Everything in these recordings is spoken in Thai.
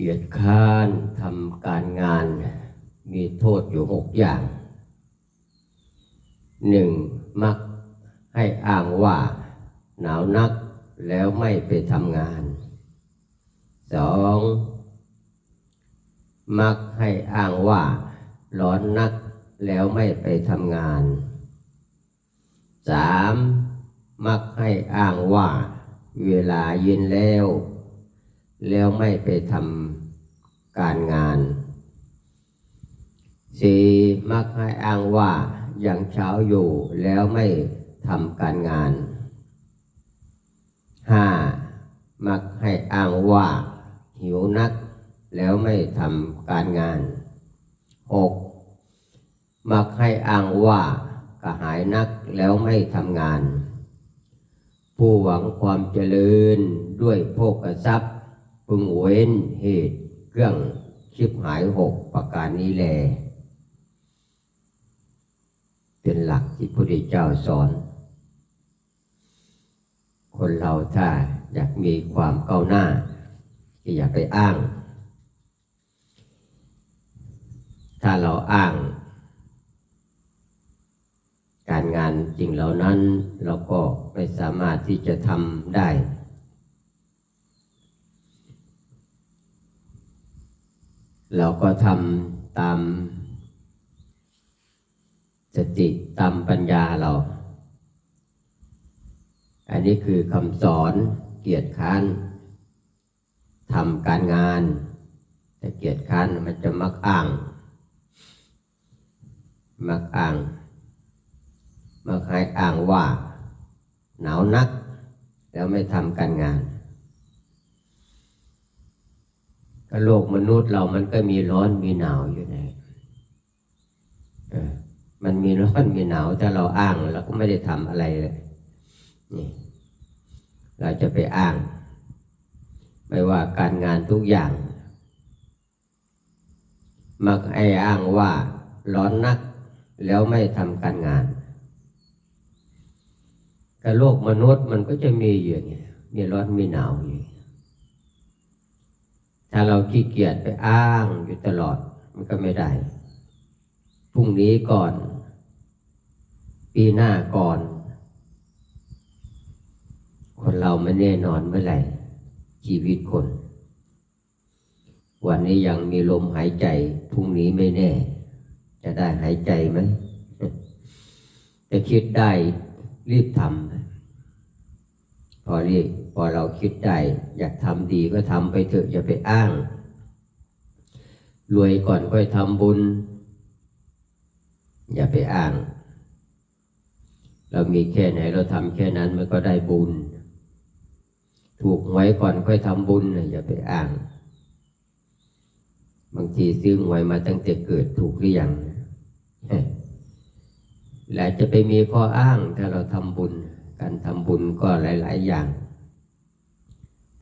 เกียรติค้านทำการงาน มีโทษอยู่หกอย่างหนึ่งมักให้อ้างว่าหนาวนักแล้วไม่ไปทำงานสองมักให้อ้างว่า ร้อนนักแล้วไม่ไปทำงานสามมักให้อ้างว่า เวลาเย็นแล้ว แล้วไม่ไปทำการงานสี่มักให้อ้างว่ายังเช้าอยู่แล้วไม่ทำการงานห้ามักให้อ้างว่าหิวนัก แล้วไม่ทำการงานหกมักให้อ้างว่ากระหายนักแล้วไม่ทำงาน ผู้หวังความเจริญด้วยโภกทรัพย์ พึงเว้นเหตุเครื่องชิบหายหกประการนี้แล เป็นหลักที่พระพุทธเจ้าสอน คนเราถ้าอยากมีความก้าวหน้าก็อย่าไปอ้าง ถ้าเราอ้าง การงานจริงเหล่านั้นเราก็ไม่สามารถที่จะทำได้ เราก็ทำตามสติตามปัญญาเรา อันนี้คือคำสอนเกียรติค้านทำการงาน แต่เกียรติค้านมันจะมักอ้าง มักอ้าง มักให้อ้างว่า หนาวนัก แล้วไม่ทำการงาน ก็โลกมนุษย์เรามันก็มีร้อนมีหนาวอยู่ในมันมีร้อนมีหนาวถ้าเราอ้างเราก็ไม่ได้ทำอะไรเลยนี่เราจะไปอ้าง ไม่ว่าการงานทุกอย่าง มักไอ้อ้างว่าร้อนนัก แล้วไม่ทำการงานกับโลกมนุษย์มันก็จะมีอยู่างเงี้ยมีร้อนมีหนาวอยู่ ถ้าเราขี้เกียจไปอ้างอยู่ตลอดมันก็ไม่ได้ พรุ่งนี้ก่อน ปีหน้าก่อน คนเราไม่แน่นอนเมื่อไหร่ชีวิตคน วันนี้ยังมีลมหายใจ พรุ่งนี้ไม่แน่ จะได้หายใจไหมจะคิดได้รีบทำพอรีบ อเราคิดได้อยากทำดีก็ทำไปเถอะอย่าไปอ้าง รวยก่อนค่อยทำบุญ อย่าไปอ้าง เรามีแค่ไหนเราทำแค่นั้นมันก็ได้บุญ ถูกหวยก่อนค่อยทำบุญอย่าไปอ้าง บางทีซื้อหวยมาตั้งแต่เกิดถูกหรือยังและจะไปมีข้ออ้างถ้าเราทำบุญ การทำบุญก็หลาย ๆ อย่าง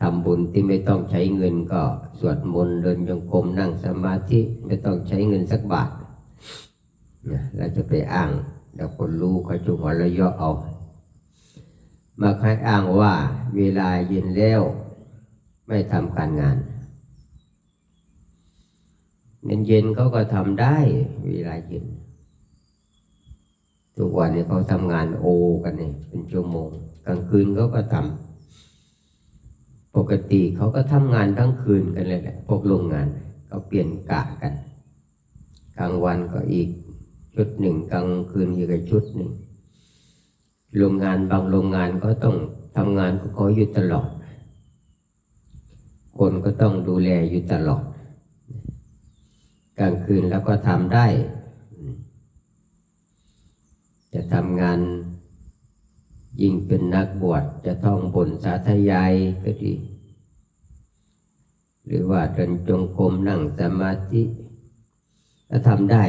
ทำบุญที่ไม่ต้องใช้เงินก็สวดมนต์เดินจงกรมนั่งสมาธิไม่ต้องใช้เงินสักบาทนะเราจะไปอ้างเดี๋ยวคนรู้เขาจุหัวเราะเยาะเอามาใครอ้างว่าเวลาเย็นแล้วไม่ทำการงานเย็นเย็นเขาก็ทำได้เวลาเย็น ทุกวันนี้เขาทำงานโอกันเนี่ยเป็นชั่วโมง กลางคืนเขาก็ทำ ปกติเขาก็ทำงานทั้งคืนกันเลยแหละพวกโรงงานเขาเปลี่ยนกะกัน กลางวันก็อีกชุดหนึ่งกลางคืนอีกชุดหนึ่งโรงงานบางโรงงานก็ต้องทำงานของเขาอยู่ตลอด คนก็ต้องดูแลอยู่ตลอด กลางคืนแล้วก็ทำได้ จะทำงาน ยิ่งเป็นนักบวชจะท่องบนสาธยายก็ดี หรือว่าเดินจงกรมนั่งสมาธิถ้าทำได้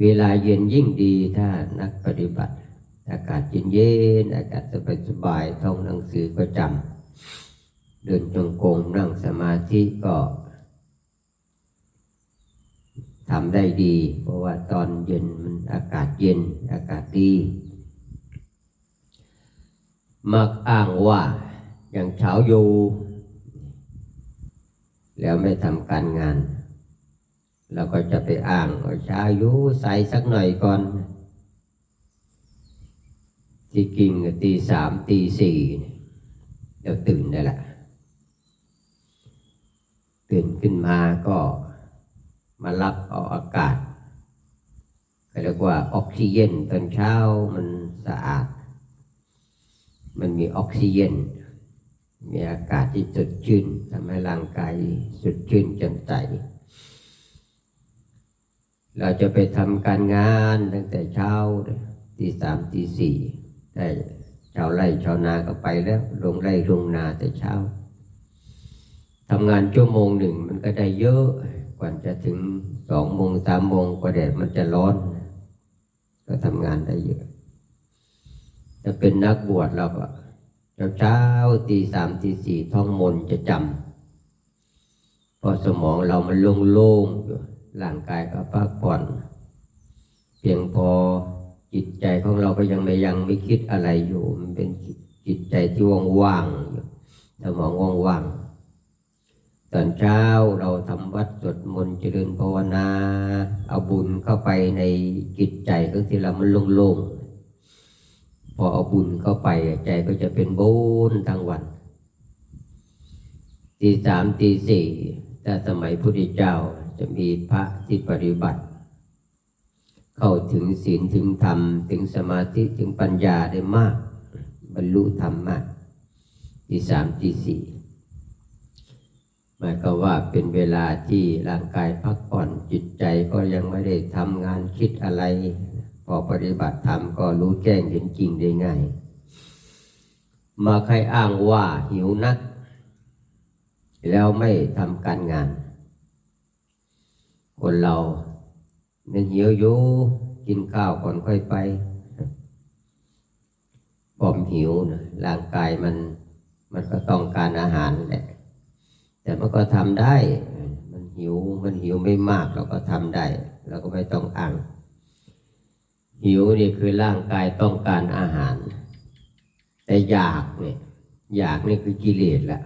เวลาเย็นยิ่งดีถ้านักปฏิบัติ อากาศเย็นเย็นอากาศสบายสบายท่องหนังสือก็จำเดินจงกรมนั่งสมาธิก็ทำได้ดี เพราะว่าตอนเย็นมันอากาศเย็นอากาศดี มักอ้างว่าอย่างเช้าอยู่แล้วไม่ทำการงานเราก็จะไปอ้างว่าช้าอยู่ใส่สักหน่อยก่อน ที่กิ่งตีสามตีสี่เดี๋ยวตื่นได้ละตื่นขึ้นมาก็มารับเอาอากาศก็เรียกว่าออกซิเจนตอนเช้ามันสะอาด มันมีออกซิเจนมีอากาศที่สดชื่นทำให้ร่างกายสดชื่นแจ่มใสเราจะไปทำการงานตั้งแต่เช้าตีสามตีสี่แต่ชาวไร่ชาวนาก็ไปแล้วลงไร่ลงนาแต่เช้าทำงานชั่วโมงหนึ่งมันก็ได้เยอะกว่าจะถึงสองโมงสามโมงกว่าแดดมันจะร้อน ก็ทำงานได้เยอะ จะเป็นนักบวชเราก็เช้าเช้าตีสามตีสี่ท่องมนต์จะจำเพอสมองเรามันโล่งๆอยู่ร่างกายก็พักผ่อนเพียงพอจิตใจของเราก็ยังไม่ยังไม่คิดอะไรอยู่ มันเป็นจิตใจที่ว่างๆอยู่สมองว่างๆตอนเช้าเราทำวัดสวดมนต์เจริญภาวนา เอาบุญเข้าไปในจิตใจก็ที่เรามันโล่งๆ พอเอาบุญเข้าไปใจก็จะเป็นบุญทั้งวันตีสามตีสี่แต่สมัยพุทธเจ้าจะมีพระที่ปฏิบัติ เข้าถึงศีลถึงธรรม ถึงสมาธิถึงปัญญาได้มาก บรรลุธรรมมากตีสามตีสี่หมายก็ว่าเป็นเวลาที่ร่างกายพักผ่อนจิตใจก็ยังไม่ได้ทำงานคิดอะไร พอปฏิบัติธรรมก็รู้แจ้งเห็นจริงได้ง่าย มาใครอ้างว่าหิวนัก แล้วไม่ทำการงาน คนเราเนี่ยหิวอยู่กินข้าวก่อนค่อยไปปอมหิวนะร่างกายมันมันก็ต้องการอาหารแหละแต่มันก็ทำได้ มันหิวมันหิวไม่มากเราก็ทำได้ เราก็ไม่ต้องอ้าง หิวนี่คือร่างกายต้องการอาหาร แต่อยากเนี่ยอยากนี่คือกิเลสแหละ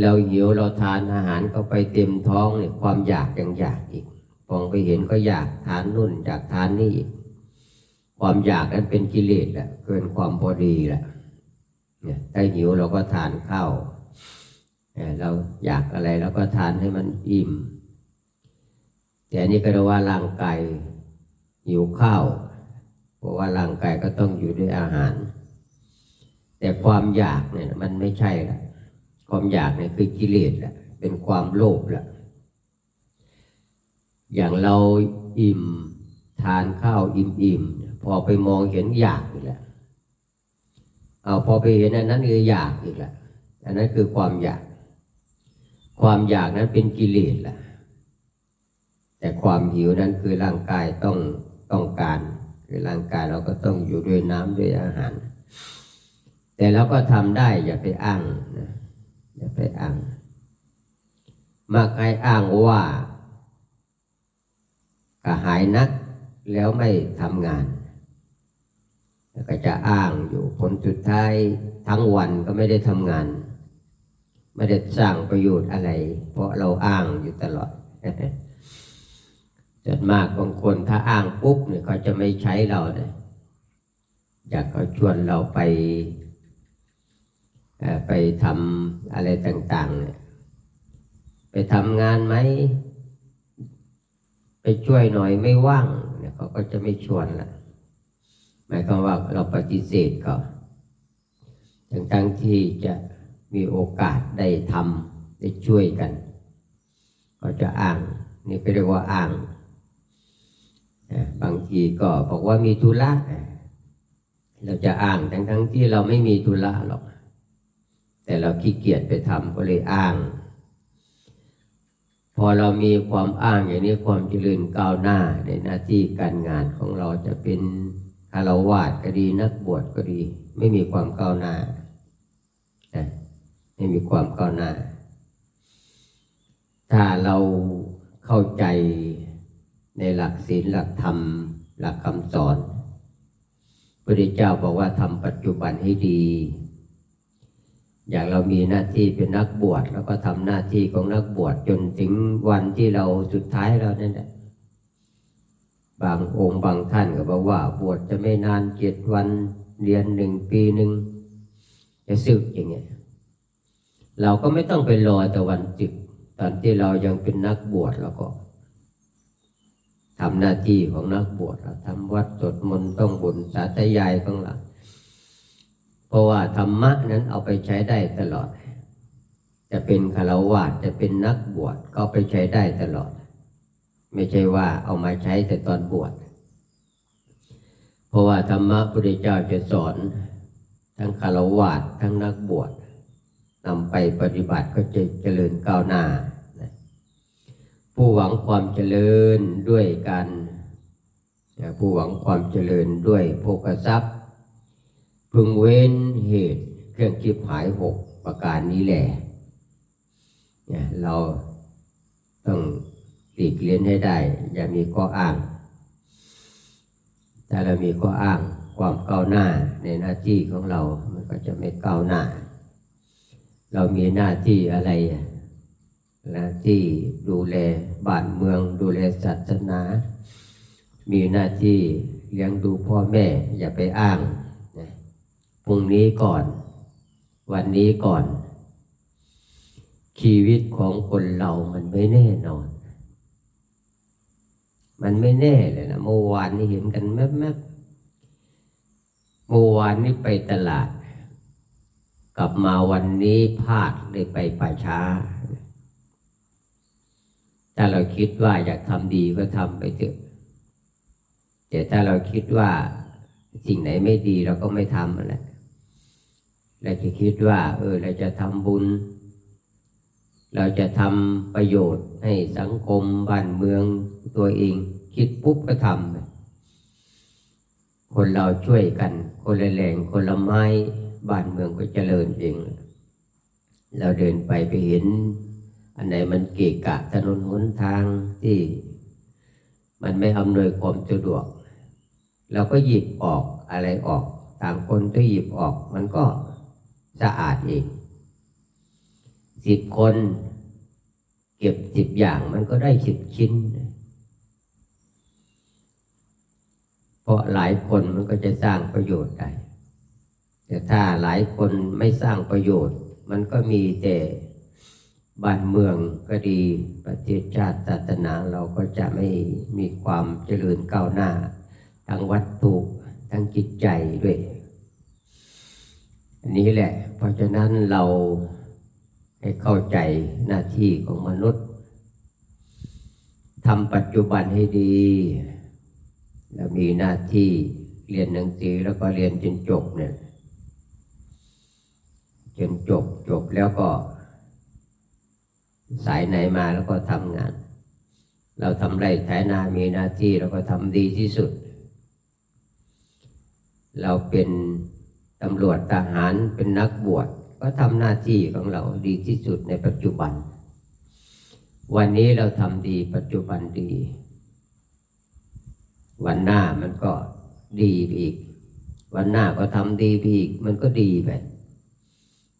เราหิวเราทานอาหารก็ไปเต็มท้องเนี่ยความอยากยังอยากอีกมองไปเห็นก็อยากทานนู่นอยากทานนี่อีกความอยากนั้นเป็นกิเลสแหละเกินความพอดีแหละเนี่ยถ้าหิวเราก็ทานข้าวเนี่ยเราอยากอะไรเราก็ทานให้มันอิ่ม แต่อันนี้ก็เรียกว่าร่างกาย หิวข้าวเพราะว่าร่างกายก็ต้องอยู่ด้วยอาหาร แต่ความอยากเนี่ยมันไม่ใช่ละความอยากเนี่ยคือกิเลสละเป็นความโลภละอย่างเราอิ่มทานข้าวอิ่มอิ่มๆพอไปมองเห็นอยากอีกแล้วเอาพอไปเห็นอันนั้นคืออยากอีกแล้วอันนั้นคือความอยาก ความอยากนั้นเป็นกิเลสละแต่ความหิวนั้นคือร่างกายต้อง ต้องการ คือร่างกายเราก็ต้องอยู่ด้วยน้ำด้วยอาหาร แต่เราก็ทำได้อย่าไปอ้างนะอย่าไปอ้าง มากไอ้อ้างว่ากระหายนักแล้วไม่ทำงานแล้วก็จะอ้างอยู่ผลสุดท้ายทั้งวันก็ไม่ได้ทำงาน ไม่ได้สร้างประโยชน์อะไร เพราะเราอ้างอยู่ตลอด ส่วนมากบางคนถ้าอ้างปุ๊บเนี่ยเขาจะไม่ใช้เราเลยอยากเขาชวนเราไปไปทำอะไรต่างๆเนี่ยไปทำงานไหม ไปช่วยหน่อยไม่ว่างเนี่ยเขาก็จะไม่ชวนละหมายความว่าเราปฏิเสธเขาทั้งทั้งๆที่จะมีโอกาสได้ทำได้ช่วยกัน ก็จะอ้าง นี่ก็เรียกว่าอ้าง บางทีก็บอกว่ามีธุระเราจะอ้างทั้งทั้งที่เราไม่มีธุระหรอก แต่เราขี้เกียจไปทำก็เลยอ้าง พอเรามีความอ้างอย่างนี้ความเจริญก้าวหน้าในหน้าที่การงานของเราจะเป็นคารวาสก็ดีนักบวชก็ดี ไม่มีความก้าวหน้าไม่มีความก้าวหน้า ถ้าเราเข้าใจ ในหลักศีลหลักธรรม หลักคำสอนพระพุทธเจ้าบอกว่าทำปัจจุบันให้ดี อย่างเรามีหน้าที่เป็นนักบวชแล้วก็ทำหน้าที่ของนักบวชจนถึงวันที่เราสุดท้ายเรานั่นแหละบางองค์บางท่านก็บอกว่าบวชจะไม่นานเจ็ดวันเรียนหนึ่งปีหนึ่งจะสึกอย่างเงี้ยเราก็ไม่ต้องไปรอแต่วันจึกตอนที่เรายังเป็นนักบวชเราก็ ทำหน้าที่ของนักบวชเราทำวัดสวดมนต์ต้องบุญสาธยายของเราเพราะว่าธรรมะนั้นเอาไปใช้ได้ตลอด จะเป็นคารวะจะเป็นนักบวชก็ไปใช้ได้ตลอด ไม่ใช่ว่าเอามาใช้แต่ตอนบวชเพราะว่าธรรมะพระพุทธเจ้าจะสอนทั้งคารวะทั้งนักบวชนำไปปฏิบัติก็จะเจริญก้าวหน้า ผู้หวังความเจริญด้วยการผู้หวังความเจริญด้วยโภคทรัพย์ พึงเว้นเหตุเครื่องคิดหายหกประการนี้แหละเนี่ยเราต้องหลีกเลี่ยงให้ได้ อย่ามีข้ออ้างถ้าเรามีข้ออ้างความก้าวหน้าในหน้าที่ของเรา มันก็จะไม่ก้าวหน้า เรามีหน้าที่อะไร อะหน้าที่ดูแลบ้านเมืองดูแลศาสนา มีหน้าที่เลี้ยงดูพ่อแม่ อย่าไปอ้างนะพรุ่งนี้ก่อน วันนี้ก่อน ชีวิตของคนเรามันไม่แน่นอน มันไม่แน่เลยนะเมื่อวานนี้เห็นกันแมบๆเมื่อวานนี้ไปตลาด กลับมาวันนี้พลาดเลยไปป่าช้า ถ้าเราคิดว่าอยากทำดีก็ทำไปเถอะแต่ถ้าเราคิดว่าสิ่งไหนไม่ดีเราก็ไม่ทำอะไรเราจะคิดว่า เออ เราจะทำบุญ เราจะทำประโยชน์ให้สังคมบ้านเมืองตัวเอง คิดปุ๊บก็ทำคนเราช่วยกัน คนละแหลงคนละไม้บ้านเมืองก็เจริญเอง เราเดินไปไปเห็น อันไหนมันเกะกะถนนหนทางที่มันไม่อำนวยความสะดวก เราก็หยิบออกอะไรออก ต่างคนก็หยิบออก มันก็สะอาดเองสิบคน เก็บสิบอย่างมันก็ได้สิบชิ้น เพราะหลายคนมันก็จะสร้างประโยชน์ได้ แต่ถ้าหลายคนไม่สร้างประโยชน์ มันก็มีแต่ บ้านเมืองก็ดีประเทศชาติศาสนาเราก็จะไม่มีความเจริญก้าวหน้าทั้งวัตถุทั้งจิตใจด้วย อันนี้แหละ เพราะฉะนั้นเราให้เข้าใจหน้าที่ของมนุษย์ทำปัจจุบันให้ดีเรามีหน้าที่เรียนหนังสือแล้วก็เรียนจนจบเนี่ยจนจบจบแล้วก็ สายไหนมาแล้วก็ทำงาน เราทำไรไถนามีหน้าที่เราก็ทำดีที่สุด เราเป็นตำรวจทหารเป็นนักบวชก็ทำหน้าที่ของเราดีที่สุดในปัจจุบัน วันนี้เราทำดีปัจจุบันดี วันหน้ามันก็ดีอีก วันหน้าก็ทำดีอีก มันก็ดีไป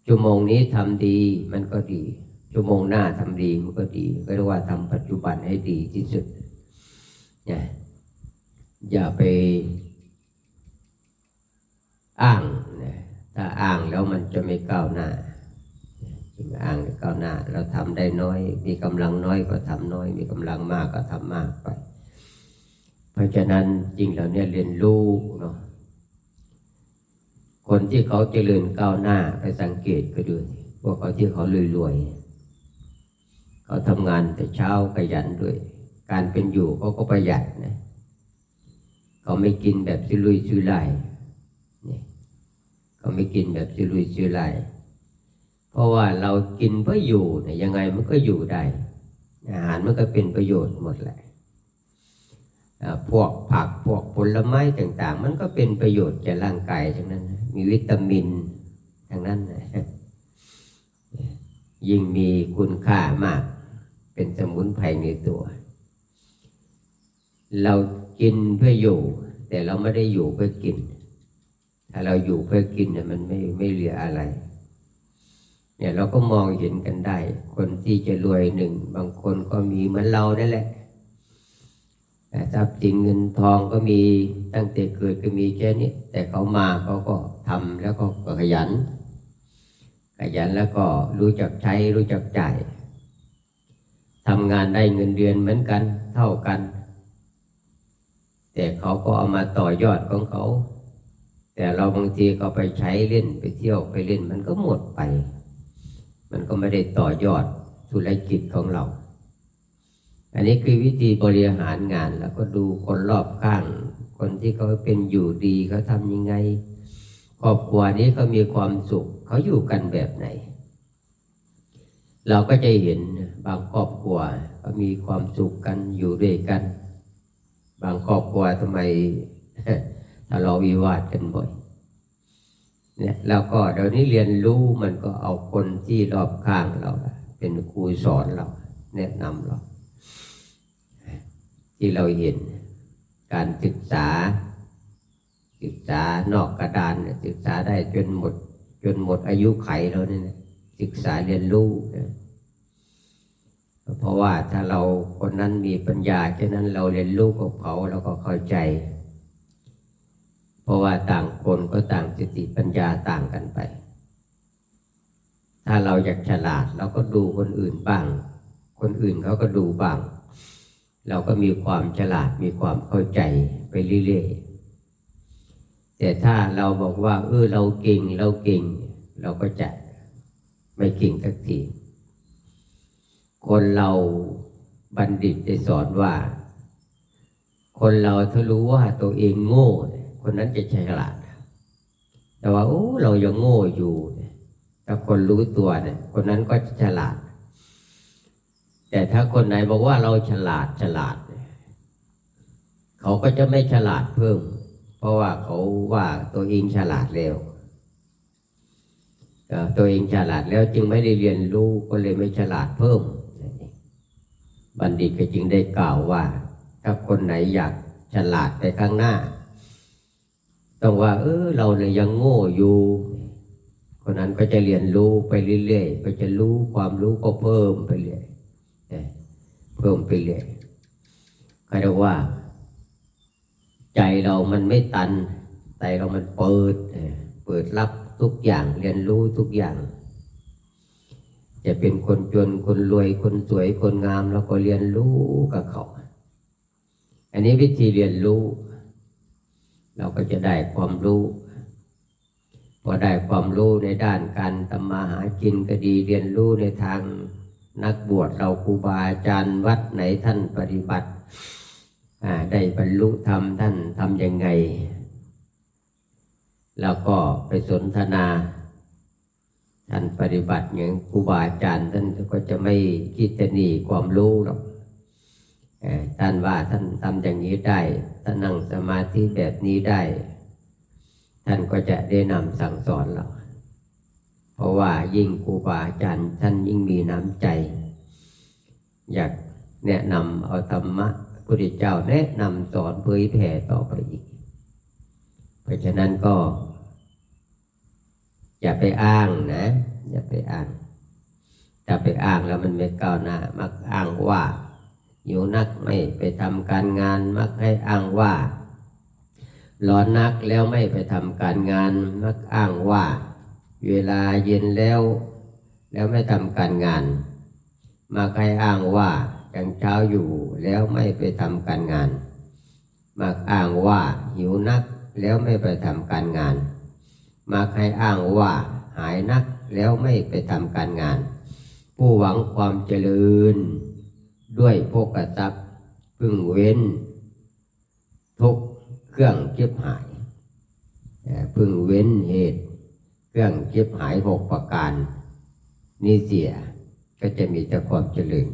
ชั่วโมงนี้ทำดีมันก็ดี ชั่วโมงหน้าทำดีมันก็ดี ก็เรียกว่าทำปัจจุบันให้ดีที่สุดเนี่ยอย่าไปอ้างนะถ้าอ้างแล้วมันจะไม่ก้าวหน้าจึงอ้างไม่ก้าวหน้า เราทำได้น้อย มีกำลังน้อยก็ทำน้อย มีกำลังมากก็ทำมากไป เพราะฉะนั้นจริงเราเนี่ยเรียนรู้เนาะคนที่เขาเจริญก้าวหน้าไปสังเกตก็ดูพวกเขาที่เขารวยๆ เขาทำงานแต่เช้าขยันด้วย การเป็นอยู่เขาก็ประหยัดนะเขาไม่กินแบบซิลุยซุไลเนี่ยเขาไม่กินแบบซิลุยซุไลเพราะว่าเรากินเพื่ออยู่เนี่ยยังไงมันก็อยู่ได้อาหารมันก็เป็นประโยชน์หมดแหละพวกผักพวกผลไม้ต่าง ๆ มันก็เป็นประโยชน์แก่ร่างกายทั้งนั้น มีวิตามินทั้งนั้นนะยิ่งมีคุณค่ามาก เป็นสมุนไพรในตัว เรากินเพื่ออยู่ แต่เราไม่ได้อยู่เพื่อกิน ถ้าเราอยู่เพื่อกินเนี่ยมันไม่ไม่เหลืออะไร เนี่ยเราก็มองเห็นกันได้ คนที่จะรวยหนึ่ง บางคนก็มีเหมือนเรานั่นแหละแต่ทรัพย์สินเงินทองก็มีตั้งแต่เกิดก็มีแค่นี้แต่เขามาเขาก็ทำแล้วก็ขยัน ขยันแล้วก็รู้จักใช้รู้จักจ่าย ทำงานได้เงินเดือนเหมือนกันเท่ากัน แต่เขาก็เอามาต่อยอดของเขา แต่เราบางทีก็ไปใช้เล่นไปเที่ยวไปเล่นมันก็หมดไป มันก็ไม่ได้ต่อยอดธุรกิจของเรา อันนี้คือวิธีบริหารงานแล้วก็ดูคนรอบข้าง คนที่เขาเป็นอยู่ดีเขาทำยังไงครอบครัวนี้เขามีความสุขเขาอยู่กันแบบไหน เราก็จะเห็นบางครอบครัวเขามีความสุขกันอยู่ด้วยกัน บางครอบครัวทำไมทะเลาะวิวาทกันบ่อยเนี่ยแล้วก็เดี๋ยวนี้เรียนรู้มันก็เอาคนที่รอบข้างเรา เป็นครูสอนเรา แนะนำเรา ที่เราเห็นการศึกษา ศึกษานอกกระดานศึกษาได้จนหมด จนหมดอายุไขแล้วเนี่ย ศึกษาเรียนรู้นะเพราะว่าถ้าเราคนนั้นมีปัญญาแค่นั้นเราเรียนรู้กับเขาเราก็เข้าใจ เพราะว่าต่างคนก็ต่างสติปัญญาต่างกันไป ถ้าเราอยากฉลาดเราก็ดูคนอื่นบ้าง คนอื่นเขาก็ดูบ้าง เราก็มีความฉลาดมีความเข้าใจไปเรื่อยๆแต่ถ้าเราบอกว่า เออเราเก่งเราเก่ง เราก็จะ ไม่เก่งสักที คนเราบัณฑิตได้สอนว่า คนเราถ้ารู้ว่าตัวเองโง่ คนนั้นจะฉลาด แต่ว่าโอ้เรายังโง่อยู่ถ้าคนรู้ตัวเนี่ยคนนั้นก็จะฉลาด แต่ถ้าคนไหนบอกว่าเราฉลาดฉลาดเนี่ยเขาก็จะไม่ฉลาดเพิ่ม เพราะว่าเขาว่าตัวเองฉลาดแล้ว ตัวเองฉลาดแล้วจึงไม่ได้เรียนรู้ก็เลยไม่ฉลาดเพิ่ม บัณฑิตก็จึงได้กล่าวว่า ถ้าคนไหนอยากฉลาดไปข้างหน้า ต้องว่า เออเราเนี่ยยังโง่อยู่ คนนั้นก็จะเรียนรู้ไปเรื่อยๆ ก็จะรู้ความรู้ก็เพิ่มไปเรื่อยเพิ่มไปเรื่อยก็เรียกว่า ใจเรามันไม่ตัน ใจเรามันเปิดเอ่อเปิดรับ ทุกอย่างเรียนรู้ทุกอย่าง จะเป็นคนจนคนรวยคนสวยคนงามเราก็เรียนรู้กับเขา อันนี้วิธีเรียนรู้ เราก็จะได้ความรู้พอได้ความรู้ในด้านการทำมาหากินก็ดีเรียนรู้ในทางนักบวชเราครูบาอาจารย์วัดไหนท่านปฏิบัติได้บรรลุธรรมท่านทำยังไง แล้วก็ไปสนทนาท่านปฏิบัติอย่างครูบาอาจารย์ท่านก็จะไม่คิดจะหนีความรู้หรอกเอ่อท่านว่าท่านทำอย่างนี้ได้ท่านนั่งสมาธิแบบนี้ได้ ท่านก็จะได้นำสั่งสอนเราเพราะว่ายิ่งครูบาอาจารย์ท่านยิ่งมีน้ำใจ อยากแนะนำเอาธรรมะพระพุทธเจ้าแนะนำสอนเผยแผ่ต่อไปอีก เพราะฉะนั้นก็ อย่าไปอ้างนะ อย่าไปอ้างถ้าไปอ้างแล้วมันไม่ก้าวหน้า มักอ้างว่าอยู่นักไม่ไปทำการงาน มักให้อ้างว่าร้อนนักแล้วไม่ไปทำการงาน มักอ้างว่า เวลาเย็นแล้ว แล้วไม่ทำการงาน มักให้อ้างว่ายังเช้าอยู่แล้วไม่ไปทำการงาน มักอ้างว่าหิวนัก แล้วไม่ไปทำการงานมักให้อ้างว่าหายนักแล้วไม่ไปทำการงาน ผู้หวังความเจริญ ด้วยพวกทรัพย์พึงเว้น ทุกเครื่องเก็บหายเอ่อพึงเว้นเหตุ เครื่องเก็บหายหกประการ นี้เสียก็จะมีแต่ความเจริญ